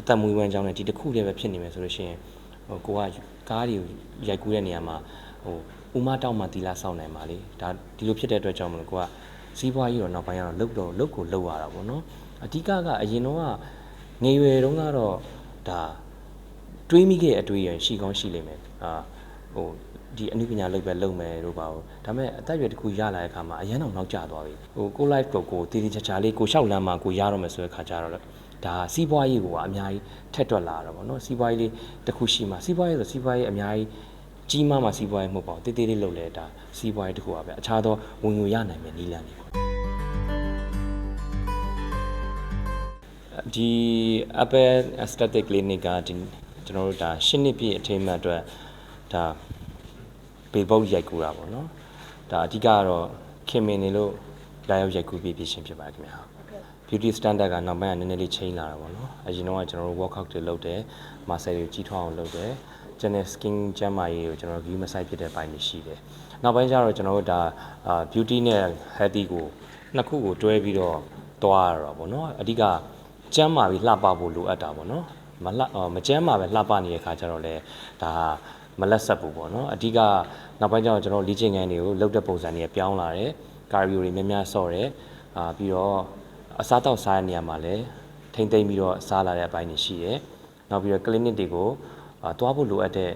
အသက်မွေးဝမ်းကြောင်းနဲ့ဒီတစ်ခုတည်းပဲဖြစ်နေမယ်ဆိုလို့ရှိရင်ဟိုကိုကကားတွေကိုရိုက်ကူးတဲ့နေရာမှာဟိုဥမတောက်မှတီလာစောင့်နိုင်ပါလေဒါဒီလိုဖြစ်တဲ့အတွက်ကြောင့်မလို့ကိုကစီးပွားရေးတော့နောက်ပိုင်းကတော့လုတ်တော့လုတ်ကိုလုတ်ရတာပေါ့နော်အဓိကကအရင်တော့ကငယ်ရွယ်တုန်းကတော့ဒါတွေးမိခဲ့တဲ့အတွေ့အကြုံရှိကောင်းရှိလိမ့်မယ်အာဟိုဒီအနုပညာလုပ်ပဲလုပ်မယ်လို့ပါဘူးဒါပေမဲ့အသက်အရွယ်တစ်ခုရလာတဲ့အခါမှာအရန်တော့နောက်ကျသွားပြီဟိုကို life ကိုကိုတည်တည်ချာချာလေးကိုလျှောက်လမ်းမှာကိုရတော့မယ်ဆိုတဲ့ခါကျတော့ ဒါစီးပွားရေးကိုကအများကြီးထက်တွက်လာတော့ဗောနော်စီးပွားရေးလေးတစ်ခုရှိမှစီးပွားရေးဆိုစီးပွားရေးအများကြီးကြီးမားမှစီးပွားရေးမဟုတ်ပါဘူးတည်တည်လေးလုပ်လဲဒါစီးပွားရေးတစ်ခုပါပဲအခြားသောဝင်ငွေရနိုင်မယ်နည်းလမ်းတွေပေါ့ဒီ Apple Aesthetic Clinic ကဒီကျွန်တော်တို့ဒါရှင်းနှစ်ပြည့်အထိမ်းအမှတ်အတွက်ဒါပေပုတ်ရိုက်ကူတာပေါ့နော်ဒါအဓိကကတော့ခင်မင်နေလို့ လာရောက်ရိုက်ကူပြီးပြရှင်ဖြစ်ပါတယ်ခင်ဗျာ beauty standard ကနောက်ပိုင်းကနည်းနည်းလေး change လာတာပေါ့နော်အရင်တော့ကကျွန်တော်တို့ workout တွေလုပ်တယ် muscle တွေကြီးထွားအောင်လုပ်တယ် general skin ကျန်းမာရေးကိုကျွန်တော်တို့ view massage ဖြစ်တဲ့ဘိုင်းတွေရှိတယ်နောက်ပိုင်းကျတော့ကျွန်တော်တို့ဒါအာ beauty နဲ့ healthy ကိုနှစ်ခုကိုတွဲပြီးတော့သွားရတာပေါ့နော်အဓိကကျန်းမာပြီးလှပဖို့လိုအပ်တာပေါ့နော်မလှအော်မကျန်းမာပဲလှပနေတဲ့ခါကျတော့လေဒါမလက်ဆက်ဘူးပေါ့နော်အဓိကနောက်ပိုင်းကျတော့ကျွန်တော်လေ့ကျင့်ခန်းတွေကိုလုပ်တဲ့ပုံစံတွေပြောင်းလာတယ် ကာရီယိုတွေများများဆော့တယ်အာပြီးတော့အစားတောက်စားတဲ့နေရာမှာလည်းထိမ့်သိမ့်ပြီးတော့စားလာတဲ့အပိုင်းတွေရှိတယ်နောက်ပြီးတော့ clinic တွေကိုအာတွားဖို့လိုအပ်တဲ့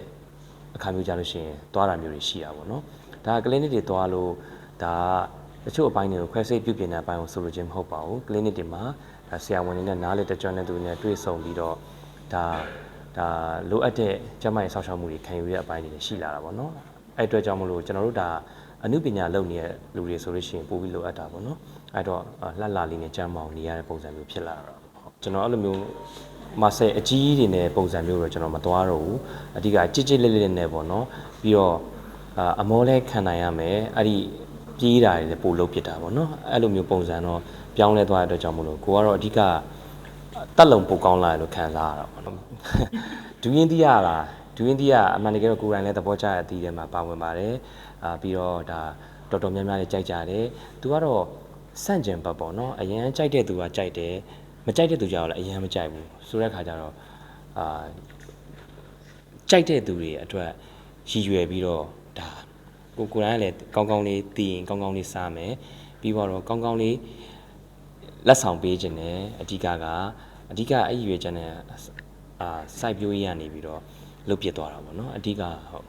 အခါမျိုးကြလို့ရှိရင်တွားတာမျိုးတွေရှိတာပေါ့နော်ဒါက clinic တွေတွားလို့ဒါတချို့အပိုင်းတွေကိုခွဲစိတ်ပြုပြင်တဲ့အပိုင်းကိုဆိုလိုချင်မဟုတ်ပါဘူး clinic တွေမှာဒါဆရာဝန်တွေနဲ့နားလေတကြွတဲ့သူတွေနဲ့တွေ့ဆုံပြီးတော့ဒါဒါလိုအပ်တဲ့ကျန်းမာရေးဆောက်ရှောက်မှုတွေခံယူရတဲ့အပိုင်းတွေရှိလာတာပေါ့နော်အဲ့အတွက်ကြောင့်မလို့ကျွန်တော်တို့ဒါ အမှုပညာလုပ်နေတဲ့လူတွေဆိုလို့ရှိရင်ပို့ပြီးလိုအပ်တာပေါ့နော်အဲ့တော့လှလှလေးနဲ့ကြမ်းမအောင်နေရတဲ့ပုံစံမျိုးဖြစ်လာတာဟုတ်ကျွန်တော်အဲ့လိုမျိုးမဆယ်အကြီးတွေနဲ့ပုံစံမျိုးတော့ကျွန်တော်မသွားတော့ဘူးအဓိကကြစ်ကြစ်လေးလေးနဲ့ပေါ့နော်ပြီးတော့အာအမောလဲခံနိုင်ရမယ်အဲ့ဒီပြေးတာတွေလည်းပို့လုပ်ဖြစ်တာပေါ့နော်အဲ့လိုမျိုးပုံစံတော့ပြောင်းလဲသွားတဲ့အတွက်ကြောင့်မလို့ကိုကတော့အဓိကတက်လုံပိုကောင်းလာတယ်လို့ခံစားရတာပေါ့နော်ဒူးရင်တီးရတာ ဒူးရင်တီးရအမှန်တကယ်တော့ကိုယ်တိုင်လည်းသဘောကျတဲ့အတီးထဲမှာပါဝင်ပါတယ်အာပြီးတော့ဒါတော်တော်များများလေးကြိုက်ကြတယ်သူကတော့စန့်ကျင်ဘက်ပေါ့နော်အရင်ကြိုက်တဲ့သူကကြိုက်တယ်မကြိုက်တဲ့သူကြတော့လည်းအရင်မကြိုက်ဘူးဆိုတဲ့ခါကျတော့အာကြိုက်တဲ့သူတွေအတွက်ရည်ရွယ်ပြီးတော့ဒါကိုကိုယ်တိုင်ကလည်းကောင်းကောင်းလေးသိရင်ကောင်းကောင်းလေးစားမယ်ပြီးတော့ကောင်းကောင်းလေးလက်ဆောင်ပေးခြင်းနဲ့အဓိကကအဓိကအဲ့ဒီရွေးချက်နဲ့အာစိုက်ပျိုးရေးရနေပြီးတော့ လုတ်ပြစ်သွားတာပေါ့နော်အဓိကဟုတ်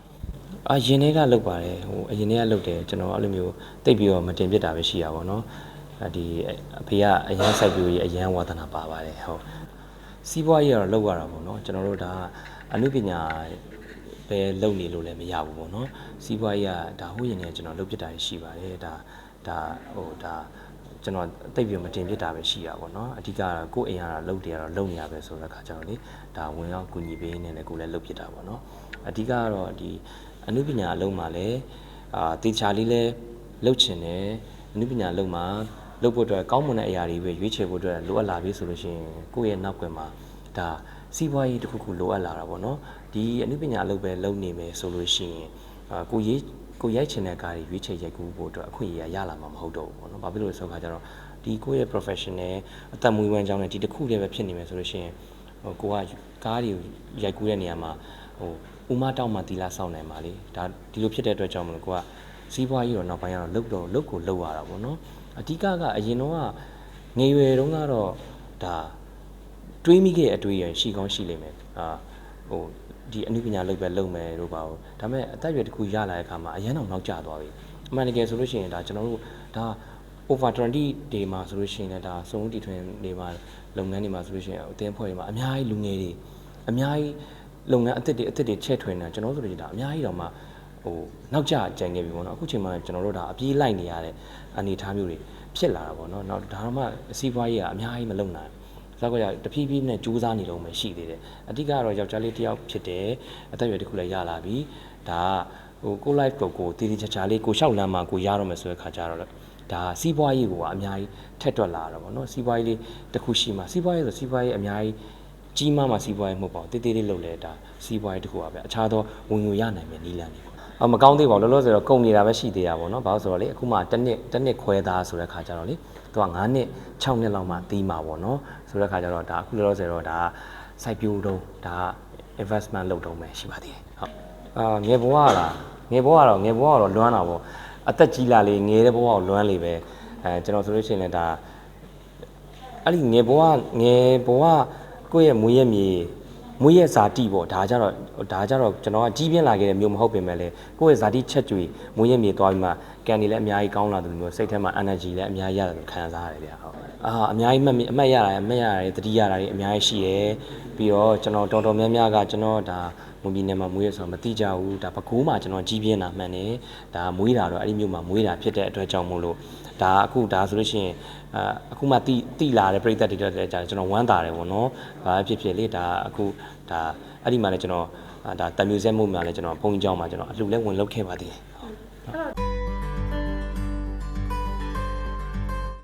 အာရင်ထဲကလုတ်ပါတယ်ဟိုအရင်ထဲကလုတ်တယ်ကျွန်တော်အဲ့လိုမျိုးတိတ်ပြီးတော့မတင်ပြစ်တာပဲရှိတာပေါ့နော်အဒီအဖေကအရန်စိုက်ပျိုးရေးအရန်ဝါသနာပါပါတယ်ဟုတ်စီးပွားရေးကတော့လုတ်ရတာပေါ့နော်ကျွန်တော်တို့ဒါအမှုပညာပဲလုပ်နေလို့လည်းမရဘူးပေါ့နော်စီးပွားရေးကဒါဟိုရင်နဲ့ကျွန်တော်လုပ်ပြစ်တာရှိပါတယ်ဒါဒါဟိုဒါ ကျွန်တော်တိတ်ပြီးမတင်ပြစ်တာပဲရှိတာပေါ့နော်အဓိကကိုယ့်အိမ်ကတော့လုပ်တယ်ကတော့လုပ်နေရပဲဆိုတဲ့ခါကျတော့လေဒါဝင်ရောက်ကူညီပေးနေတယ်ကိုလည်းလုပ်ပြစ်တာပေါ့နော်အဓိကကတော့ဒီအမှုပညာအလုံးမှာလည်းအာတေချာလေးလဲလုပ်ချင်တယ်အမှုပညာအလုံးမှာလုပ်ဖို့အတွက်ကောင်းမွန်တဲ့အရာတွေပဲရွေးချယ်ဖို့အတွက်လိုအပ်လာပြီဆိုလို့ရှိရင်ကိုယ့်ရဲ့နောက်ကွယ်မှာဒါစီးပွားရေးတစ်ခုခုလိုအပ်လာတာပေါ့နော်ဒီအမှုပညာအလုပ်ပဲလုပ်နေမယ်ဆိုလို့ရှိရင်အာကိုရေး ကိုရိုက်ချင်တဲ့ကားတွေရွေးချယ်ရိုက်ကူးဖို့အတွက်အခွင့်အရေးရလာမှာမဟုတ်တော့ဘူးပေါ့နော်။ဘာဖြစ်လို့လဲဆိုတော့ခါကျတော့ဒီကိုယ့်ရဲ့ professional အသက်မွေးဝမ်းကြောင်းနဲ့ဒီတစ်ခုတည်းပဲဖြစ်နေမယ်ဆိုလို့ရှိရင်ဟိုကိုကကားတွေရိုက်ကူးတဲ့နေရာမှာဟိုဥမတောက်မှတီလာစောင့်နိုင်ပါလေ။ဒါဒီလိုဖြစ်တဲ့အတွက်ကြောင့်မလို့ကိုကစီးပွားရေးတော့နောက်ပိုင်းကတော့လုတ်တော့လုတ်ကိုလုတ်ရတာပေါ့နော်။အဓိကကအရင်တော့ကငယ်ရွယ်တုန်းကတော့ဒါတွေးမိခဲ့တဲ့အတွေ့အကြုံရှိကောင်းရှိလိမ့်မယ်။အာဟို ဒီအနုပညာလုပ်ပဲလုပ်မယ်လို့ပါဘူးဒါပေမဲ့အသက်အရွယ်တစ်ခုရလာတဲ့အခါမှာအရန်တော့နောက်ကျသွားပြီအမှန်တကယ်ဆိုလို့ရှိရင်ဒါကျွန်တော်တို့ဒါ over 20 day မှာဆိုလို့ရှိရင်လည်းဒါစုံတီထွင်နေမှာလုပ်ငန်းတွေမှာဆိုလို့ရှိရင်အသင်းဖွဲ့တွေမှာအများကြီးလူငယ်တွေအများကြီးလုပ်ငန်းအသစ်တွေအသစ်တွေချဲ့ထွင်နေတာကျွန်တော်တို့ဆိုလို့ဒါအများကြီးတော့မှဟိုနောက်ကျကြံခဲ့ပြီပေါ့နော်အခုချိန်မှာကျွန်တော်တို့ဒါအပြေးလိုက်နေရတဲ့အနေအထားမျိုးတွေဖြစ်လာတာပေါ့နော်နောက်ဒါမှအစည်းအဝေးကြီးကအများကြီးမလုံနိုင် ဇာတ်ကရတဖြည်းဖြည်းနဲ့ကြိုးစားနေတော့မှရှိသေးတယ်အဓိကတော့ယောက်ျားလေးတစ်ယောက်ဖြစ်တယ်အသက်အရွယ်တစ်ခုလည်းရလာပြီဒါဟိုကို life ကိုကိုတည်တည်ချာချာလေးကိုလျှောက်လမ်းမှာကိုရတော့မယ်ဆိုတဲ့ခါကျတော့ဒါစီးပွားရေးကိုကအများကြီးထက်တွက်လာတာပေါ့နော်စီးပွားရေးလေးတစ်ခုရှိမှစီးပွားရေးဆိုစီးပွားရေးအများကြီးကြီးမားမှစီးပွားရေးမဟုတ်ပါဘူးတေးသေးလေးလုပ်လဲဒါစီးပွားရေးတစ်ခုပါပဲအခြားသောဝင်ငွေရနိုင်မယ့်နည်းလမ်းတွေပေါ့အ မကောင်းသေးပါဘူးလောလောဆယ်တော့ကုန်နေတာပဲရှိသေးတာပေါ့နော်ဘာလို့ဆိုတော့လေအခုမှတစ်နှစ်တစ်နှစ်ခွဲသားဆိုတဲ့ခါကျတော့လေသူက9နှစ်6နှစ်လောက်မှတီးမှာပေါ့နော်ဆိုတဲ့ခါကျတော့ဒါအခုလောလောဆယ်တော့ဒါစိုက်ပျိုးတော့ဒါက investment လုပ်တော့မယ်ရှိပါသေးတယ်ဟုတ်အာငယ်ဘဝလားငယ်ဘဝကတော့ငယ်ဘဝကတော့လွမ်းတာပေါ့အသက်ကြီးလာလေငယ်တဲ့ဘဝကိုလွမ်းလေပဲအဲကျွန်တော်ဆိုလို့ရှိရင်လည်းဒါအဲ့ဒီငယ်ဘဝငယ်ဘဝကိုယ့်ရဲ့မွေးရမြေ မွေးရဇာတိပေါ့ဒါကြတော့ဒါကြတော့ကျွန်တော်ကကြီးပြင်းလာခဲ့တဲ့မျိုးမဟုတ်ပင်မဲ့လေကိုယ့်ရဲ့ဇာတိချက်ကြွေမွေးရမြေသွားပြီးမှကန်နေလည်းအများကြီးကောင်းလာတယ်လို့မျိုးစိတ်ထဲမှာ energy လည်းအများကြီးရတယ်လို့ခံစားရတယ်ဗျဟုတ်အာအများကြီးမှတ်မိအမှတ်ရတာအမှတ်ရတာတတိရတာတွေအများကြီးရှိတယ်ပြီးတော့ကျွန်တော်တော်တော်များများကကျွန်တော်ဒါ မွန်ပြည်နယ်မှာမွေးရဆိုတော့မသိကြဘူးဒါပဲခူးမှာကျွန်တော်ကြီးပြင်းတာမှန်တယ်ဒါမွေးတာတော့အဲ့ဒီမျိုးမှာမွေးတာဖြစ်တဲ့အတွက်ကြောင့်မို့လို့ဒါအခုဒါဆိုလို့ရှိရင်အာအခုမှတိတိလာတဲ့ပြိသက်တွေတော့လည်းကြာကျွန်တော်ဝမ်းသာတယ်ပေါ့နော်ဘာဖြစ်ဖြစ်လေဒါအခုဒါအဲ့ဒီမှာလည်းကျွန်တော်အာဒါတမျိုးစဲမှုမှာလည်းကျွန်တော်ဘုံကြောင်းမှာကျွန်တော်အလှူလဲဝင်လုပ်ခဲ့ပါသေးတယ်အဲ့တော့